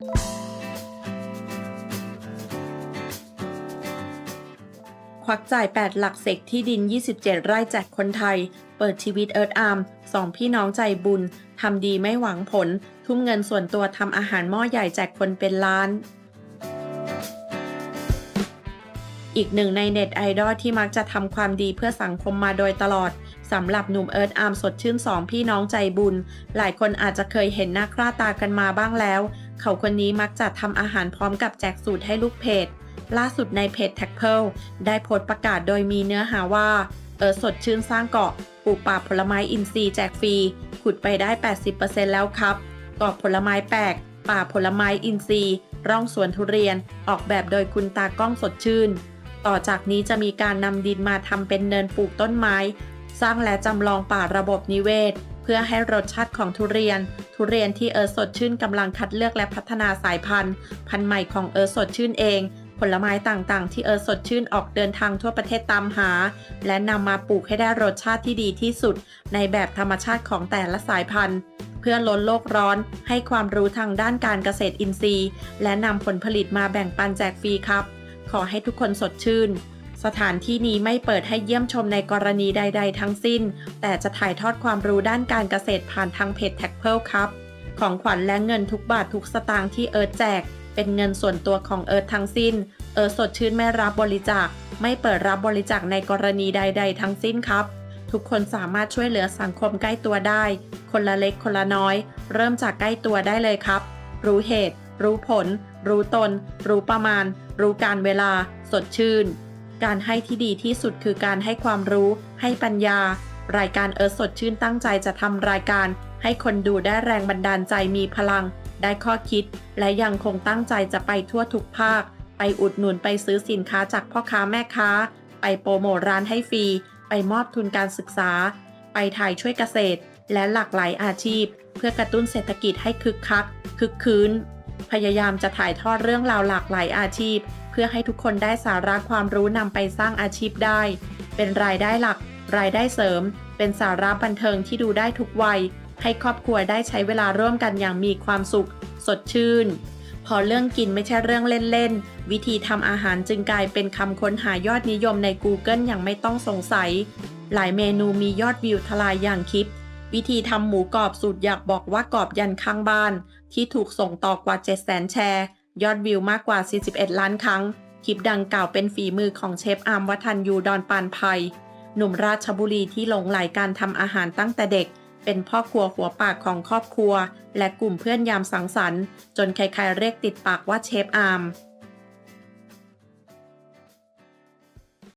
ควักจ่าย 8 หลักเสกที่ดิน 27 ไร่แจกคนไทย เปิดชีวิตเอิร์ธอาร์มสองพี่น้องใจบุญ ทำดีไม่หวังผล ทุ่มเงินส่วนตัวทำอาหารหม้อใหญ่แจกคนเป็นล้านอีกหนึ่งในเน็ตไอดอลที่มักจะทำความดีเพื่อสังคมมาโดยตลอด สำหรับหนุ่มเอิร์ธอาร์มสดชื่นสองพี่น้องใจบุญ หลายคนอาจจะเคยเห็นหน้าค่าตากันมาบ้างแล้ว เขาคนนี้มักจะทำอาหารพร้อมกับแจกสูตรให้ลูกเพจ ล่าสุดในเพจ t a c เ l ได้โพสต์ประกาศโดยมีเนื้อหาว่า เออสดชื่นสร้างเกาะปลูกป่าผลไม้อินทรีย์แจกฟรี ขุดไปได้ 80%แล้วครับเกาะผลไม้แปลก ป่าผลไม้อินทรีย์ ร่องสวนทุเรียน ออกแบบโดยคุณตากล้องสดชื่น ต่อจากนี้จะมีการนำดินมาทำเป็นเนินปลูกต้นไม้ สร้างและจำลองป่าระบบนิเวศ พื่อให้รสชาติของทุเรียน ทุเรียนที่เออสดชื่นกำลังคัดเลือกและพัฒนาสายพันธุ์ พันธุ์ใหม่ของเออสดชื่นเอง ผลไม้ต่างๆ ที่เออสดชื่นออกเดินทางทั่วประเทศตามหา และนำมาปลูกให้ได้รสชาติที่ดีที่สุด ในแบบธรรมชาติของแต่ละสายพันธุ์เพื่อลดโลกร้อน ให้ความรู้ทางด้านการเกษตรอินทรีย์ และนำผลผลิตมาแบ่งปันแจกฟรีครับ ขอให้ทุกคนสดชื่น สถานที่นี้ไม่เปิดให้เยี่ยมชมในกรณีใด ๆ ทั้งสิ้น แต่จะถ่ายทอดความรู้ด้านการเกษตรผ่านทางเพจแท็กเพลครับ ของขวัญและเงินทุกบาททุกสตางค์ที่เอิร์ธแจก เป็นเงินส่วนตัวของเอิร์ธทั้งสิ้น เอิร์ธสดชื่นไม่รับบริจาค ไม่เปิดรับบริจาคในกรณีใด ๆ ทั้งสิ้นครับ ทุกคนสามารถช่วยเหลือสังคมใกล้ตัวได้ คนละเล็กคนละน้อย เริ่มจากใกล้ตัวได้เลยครับ รู้เหตุ รู้ผล รู้ตน รู้ประมาณ รู้การเวลา สดชื่น การให้ที่ดีที่สุดคือการให้ความรู้ ให้ปัญญา รายการเอิร์ธสดชื่นตั้งใจจะทำรายการ ให้คนดูได้แรงบันดาลใจมีพลัง ได้ข้อคิด และยังคงตั้งใจจะไปทั่วทุกภาค ไปอุดหนุนไปซื้อสินค้าจากพ่อค้าแม่ค้า ไปโปรโมทร้านให้ฟรี ไปมอบทุนการศึกษา ไปถ่ายช่วยเกษตร และหลากหลายอาชีพ เพื่อกระตุ้นเศรษฐกิจให้คึกคักคึกคืนพยายามจะถ่ายทอดเรื่องราวหลากหลายอาชีพ เพื่อให้ทุกคนได้สาระความรู้นำไปสร้างอาชีพได้ เป็นรายได้หลัก รายได้เสริม เป็นสาระบันเทิงที่ดูได้ทุกวัย ให้ครอบครัวได้ใช้เวลาร่วมกันอย่างมีความสุข สดชื่น พอเรื่องกินไม่ใช่เรื่องเล่นๆ วิธีทำอาหารจึงกลายเป็นคำค้นหายอดนิยมใน Google อย่างไม่ต้องสงสัย หลายเมนูมียอดวิวทลายอย่างคลิปวิธีทำหมูกรอบสูตรอยากบอกว่ากรอบยันข้างบ้าน ที่ถูกส่งต่อกว่า 700,000แชร์ ยอดวิวมากกว่า 41 ล้านครั้ง คลิปดังกล่าวเป็นฝีมือของเชฟอาร์มวัฒนยูดอนปานภัย หนุ่มราชบุรีที่หลงไหลการทำอาหารตั้งแต่เด็ก เป็นพ่อครัวหัวปากของครอบครัว และกลุ่มเพื่อนยามสังสรรค์ จนใครๆเรียกติดปากว่าเชฟอาร์ม